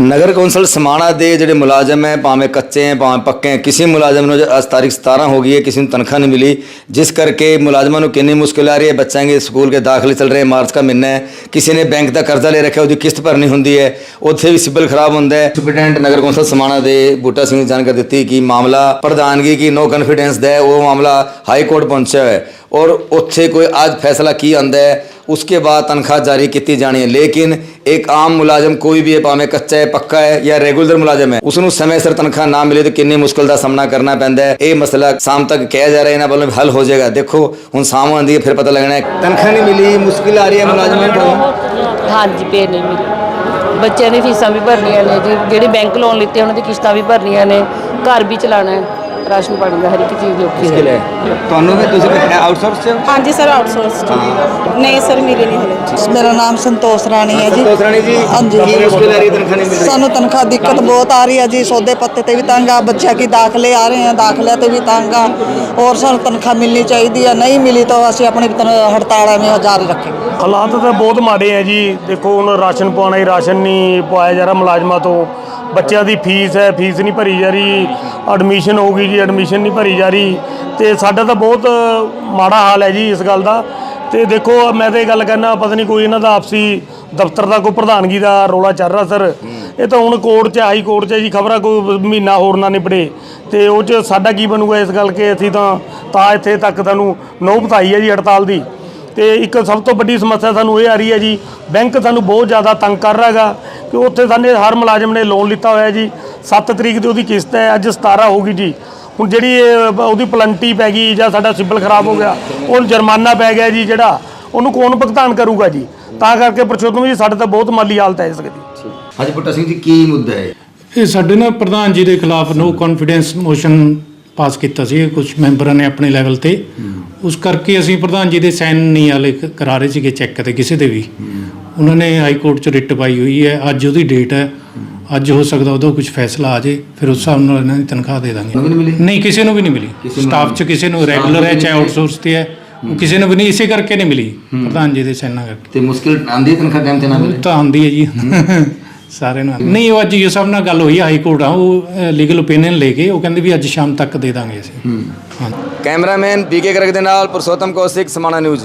ਨਗਰ council Samana ਦੇ ਜਿਹੜੇ ਮੁਲਾਜ਼ਮ ਹੈ, ਭਾਵੇਂ ਕੱਚੇ ਹੈ, ਭਾਵੇਂ ਪੱਕੇ ਹੈ, ਕਿਸੇ ਮੁਲਾਜ਼ਮ ਨੂੰ ਅੱਜ ਤਾਰੀਖ 17 ਹੋ ਗਈ ਹੈ, ਕਿਸੇ ਨੂੰ ਤਨਖਾਹ ਨਹੀਂ ਮਿਲੀ, ਜਿਸ ਕਰਕੇ ਮੁਲਾਜ਼ਮਾਂ ਨੂੰ ਕਿੰਨੀ ਮੁਸ਼ਕਿਲ ਆ ਰਹੀ ਹੈ, ਬੱਚਿਆਂ ਦੇ ਸਕੂਲ ਕੇ ਦਾਖਲੇ ਚੱਲ ਰਹੇ ਮਾਰਚ ਦਾ ਮਹੀਨਾ ਹੈ, ਕਿਸੇ ਨੇ ਬੈਂਕ ਦਾ ਕਰਜ਼ਾ ਲੈ ਰੱਖਿਆ, ਉਹਦੀ ਕਿਸ਼ਤ ਭਰਨੀ ਹੁੰਦੀ ਹੈ, ਉੱਥੇ ਵੀ ਸਿਬਲ ਖਰਾਬ ਹੁੰਦਾ ਹੈ। ਸੁਪਰਡੈਂਟ ਨਗਰ ਕੌਂਸਲ ਸਮਾਣਾ ਦੇ ਬੂਟਾ ਸਿੰਘ ਨੇ ਜਾਣਕਾਰੀ ਦਿੱਤੀ ਕਿ ਮਾਮਲਾ ਪ੍ਰਧਾਨਗੀ ਕੀ ਨੋ ਕਨਫੀਡੈਂਸ ਦਾ ਹੈ, ਉਹ ਮਾਮਲਾ ਹਾਈ ਕੋਰਟ ਪਹੁੰਚਿਆ ਹੈ, ਔਰ ਉੱਥੇ ਕੋਈ ਅੱਜ ਫੈਸਲਾ ਕੀ ਆਂਦਾ ਹੈ उसके बाद तनख्वाह जारी की जानी है। ਲੇਕਿਨ ਇੱਕ ਆਮ ਮੁਲਾਜ਼ਮ ਕੋਈ ਵੀ ਹੈ ਭਾਵੇਂ ਕੱਚਾ ਹੈ ਪੱਕਾ ਹੈ ਜਾਂ ਰੈਗੂਲਰ ਮੁਲਾਜ਼ਮ ਹੈ ਉਸ ਨੂੰ ਸਮੇਂ ਸਿਰ ਤਨਖਾਹ ਨਾ ਮਿਲੇ ਤਾਂ ਕਿੰਨੀ ਮੁਸ਼ਕਲ ਦਾ ਸਾਹਮਣਾ ਕਰਨਾ ਪੈਂਦਾ ਹੈ ਇਹ ਮਸਲਾ ਸ਼ਾਮ ਤੱਕ ਕਿਹਾ ਜਾ ਰਿਹਾ ਇਹਨਾਂ ਵੱਲੋਂ ਹੱਲ ਹੋ ਜਾਏਗਾ ਦੇਖੋ ਹੁਣ ਸ਼ਾਮ ਆਂਦੀ ਹੈ ਫਿਰ ਪਤਾ ਲੱਗਣਾ ਹੈ ਤਨਖਾਹ ਨਹੀਂ ਮਿਲੀ ਮੁਸ਼ਕਿਲ ਆ ਰਹੀ ਹੈ ਮੁਲਾਜ਼ਮਾਂ ਨੂੰ ਹਾਂਜੀ ਪੇ ਨਹੀਂ ਮਿਲੀ ਬੱਚਿਆਂ ਦੀ ਫੀਸਾਂ ਵੀ ਭਰਨੀਆਂ ਨੇ ਜੀ ਜਿਹੜੇ ਬੈਂਕ ਲੋਨ ਲਿੱਤੇ ਉਹਨਾਂ ਦੀ ਕਿਸ਼ਤਾਂ ਵੀ ਭਰਨੀਆਂ ਨੇ ਘਰ ਵੀ ਚਲਾਣਾ ਰਾਸ਼ਨ ਪਾਣੀ ਦਾ ਹਰ ਇੱਕ ਚੀਜ਼ ਔਖੀ ਮੁਸ਼ਕਿਲ ਹੈ। ਹੈ। ਤੁਹਾਨੂੰ ਵੀ ਤੁਸੀਂ ਆਊਟਸੋਰਸ ਚ? ਹਾਂਜੀ ਸਰ ਆਊਟਸੋਰਸ ਨਹੀਂ ਸਰ ਮਿਲੀ ਨਹੀਂ ਹਲੇ। ਮੇਰਾ ਨਾਮ ਸੰਤੋਸ਼ ਰਾਣੀ ਹੈ ਜੀ। ਸੰਤੋਸ਼ ਰਾਣੀ ਜੀ ਹਾਂਜੀ। ਕੀ ਮੁਸ਼ਕਿਲ ਆ ਰਹੀ ਹੈ ਤਨਖਾਹ ਨਹੀਂ ਮਿਲ ਰਹੀ। ਸਾਨੂੰ ਤਨਖਾਹ ਦਿੱਕਤ ਬਹੁਤ ਆ ਰਹੀ ਹੈ ਜੀ। ਸੌਦੇ ਪੱਤੇ ਤੇ ਵੀ ਤੰਗ ਆ ਬੱਚਿਆਂ ਕੀ ਦਾਖਲੇ ਆ ਰਹੇ ਆ ਦਾਖਲਿਆਂ ਤੇ ਵੀ ਤੰਗ ਆ। ਔਰ ਸਾਨੂੰ ਤਨਖਾਹ ਮਿਲਣੀ ਚਾਹੀਦੀ ਆ ਨਹੀਂ ਮਿਲੀ ਤਾਂ ਅਸੀਂ ਆਪਣੀ ਤਨ- ਹੜਤਾਲ ਐਵੇਂ ਜਾਰੀ ਰੱਖਾਂਗੇ ਹਾਲਾਤ ਤਾਂ ਬਹੁਤ ਮਾੜੇ ਆ ਜੀ। ਦੇਖੋ ਹੁਣ ਰਾਸ਼ਨ ਪਵਾਉਣਾ ਹੀ ਰਾਸ਼ਨ ਨਹੀਂ ਪਵਾਇਆ ਜਾ ਰਿਹਾ ਮੁਲਾਜ਼ਮਾਂ ਤੋਂ। ਬੱਚਿਆਂ ਦੀ ਫੀਸ ਹੈ, ਫੀਸ ਨਹੀਂ ਭਰੀ ਜਾ ਰਹੀ ਐਡਮਿਸ਼ਨ ਹੋ ਗਈ ਜੀ ਐਡਮਿਸ਼ਨ ਨਹੀਂ ਭਰੀ ਜਾ ਰਹੀ। ਤੇ ਸਾਡਾ ਤਾਂ ਬਹੁਤ ਮਾੜਾ ਹਾਲ ਹੈ ਜੀ ਇਸ ਗੱਲ ਦਾ। ਤੇ ਦੇਖੋ, ਮੈਂ ਤਾਂ ਇਹ ਗੱਲ ਕਹਿਣਾ ਪਤਾ ਨਹੀਂ ਕੋਈ ਇਹਨਾਂ ਦਾ ਆਪਸੀ ਦਫ਼ਤਰ ਦਾ ਕੋਈ ਪ੍ਰਧਾਨਗੀ ਦਾ ਰੋਲਾ ਚੱਲ ਰਿਹਾ ਸਰ। ਇਹ ਤਾਂ ਹੁਣ ਕੋਰਟ 'ਚ, ਹਾਈ ਕੋਰਟ 'ਚ ਹੈ ਜੀ, ਖਬਰਾਂ ਕੋਈ ਮਹੀਨਾ ਹੋਰ ਨਾ ਨਿਬੜੇ। ਤੇ ਉਹ 'ਚ ਸਾਡਾ ਕੀ ਬਣੂਗਾ ਇਸ ਗੱਲ ਕਿ? ਅਸੀਂ ਤਾਂ ਤਾਂ ਇੱਥੇ ਤੱਕ ਤੁਹਾਨੂੰ ਨੋਹ ਬਤਾਈ ਹੈ ਜੀ ਹੜਤਾਲ ਦੀ। ਤੇ ਇੱਕ ਸਭ ਤੋਂ ਵੱਡੀ ਸਮੱਸਿਆ ਸਾਨੂੰ ਇਹ ਆ ਰਹੀ ਹੈ ਜੀ ਬੈਂਕ ਸਾਨੂੰ ਬਹੁਤ ਜ਼ਿਆਦਾ ਤੰਗ ਕਰ ਰਿਹਾ ਹੈਗਾ ਕਿ ਉੱਥੇ ਸਾਨੇ ਹਰ ਮੁਲਾਜ਼ਮ ਨੇ ਲੋਨ ਲਿੱਤਾ ਹੋਇਆ ਜੀ। 7 ਤਰੀਕ ਦੀ ਉਹਦੀ ਕਿਸ਼ਤ ਹੈ ਅੱਜ 17 ਹੋ ਗਈ ਜੀ। ਹੁਣ ਜਿਹੜੀ ਉਹਦੀ ਪਲੰਟੀ ਪੈ ਗਈ ਜਾਂ ਸਾਡਾ ਸਿਬਲ ਖਰਾਬ ਹੋ ਗਿਆ ਉਹ ਜੁਰਮਾਨਾ ਪੈ ਗਿਆ ਜੀ ਜਿਹੜਾ ਉਹਨੂੰ ਕੌਣ ਭੁਗਤਾਨ ਕਰੂਗਾ ਜੀ? ਤਾਂ ਕਰਕੇ ਪ੍ਰਸ਼ੋਤਮ ਜੀ ਸਾਡੇ ਤਾਂ ਬਹੁਤ ਮਾਲੀ ਹਾਲਤ ਹੈ ਇਸ ਦੀ ਹਾਂਜੀ ਪੁੱਟਾ ਸਿੰਘ ਜੀ ਕੀ ਮੁੱਦਾ ਹੈ? ਇਹ ਸਾਡੇ ਨਾ ਪ੍ਰਧਾਨ ਜੀ ਦੇ ਖਿਲਾਫ ਨੋ ਕੌਨਫੀਡੈਂਸ ਮੋਸ਼ਨ ਪਾਸ ਕੀਤਾ ਸੀ ਕੁਝ ਮੈਂਬਰਾਂ ਨੇ ਆਪਣੇ ਲੈਵਲ ਤੇ। ਉਸ ਕਰਕੇ ਅਸੀਂ ਪ੍ਰਧਾਨ ਜੀ ਦੇ ਸਾਈਨ ਨਹੀਂ ਕ- ਕਰਾ ਰਹੇ ਸੀਗੇ ਚੈੱਕ ਤੇ ਕਿਸੇ ਦੇ ਵੀ। ਉਹਨਾਂ ਨੇ ਹਾਈ ਕੋਰਟ ਚ ਰਿਟ ਪਾਈ ਹੋਈ ਹੈ ਅੱਜ ਉਹਦੀ ਡੇਟ ਹੈ। ਅੱਜ ਹੋ ਸਕਦਾ ਉਦੋਂ ਕੁਝ ਫੈਸਲਾ ਆ ਜੇ ਫਿਰ ਉਸ ਹਿਸਾਬ ਨਾਲ ਇਹਨਾਂ ਦੀ ਤਨਖਾਹ ਦੇ ਦਾਂਗੇ। ਨਹੀਂ ਕਿਸੇ ਨੂੰ ਵੀ ਨਹੀਂ ਮਿਲੀ। ਸਟਾਫ ਚ ਕਿਸੇ ਨੂੰ ਰੈਗੂਲਰ ਹੈ ਚਾਹੇ ਆਊਟਸੋਰਸ ਤੇ ਹੈ ਕਿਸੇ ਨੂੰ ਵੀ ਨਹੀਂ ਇਸੇ ਕਰਕੇ ਨਹੀਂ ਮਿਲੀ ਪ੍ਰਧਾਨ ਜੀ ਦੇ ਸਾਈਨਾਂ ਕਰਕੇ। ਤੇ ਮੁਸ਼ਕਿਲ ਆਂਦੀ ਤਨਖਾਹ ਟਾਈਮ ਤੇ ਨਾ ਮਿਲੇ? ਤਾਂ ਆਉਂਦੀ ਹੈ ਜੀ। ਸਾਰੇ ਨੂੰ। ਨਹੀਂ ਉਹ ਅੱਜ ਯੂਸਫ ਨਾਲ ਗੱਲ ਹੋਈ ਹਾਈ ਕੋਰਟ ਆ ਉਹ ਲੀਗਲ ਓਪੀਨੀਅਨ ਲੈ ਕੇ ਉਹ ਕਹਿੰਦੇ ਵੀ ਅੱਜ ਸ਼ਾਮ ਤੱਕ ਦੇ ਦਾਂਗੇ ਅਸੀਂ। ਹਾਂ। ਕੈਮਰਾਮੈਨ ਬੀਕੇ ਗਰਗ ਦੇ ਨਾਲ ਪੁਰਸ਼ੋਤਮ ਕੌਸ਼ਿਕ ਸਮਾਣਾ ਨਿਊਜ਼।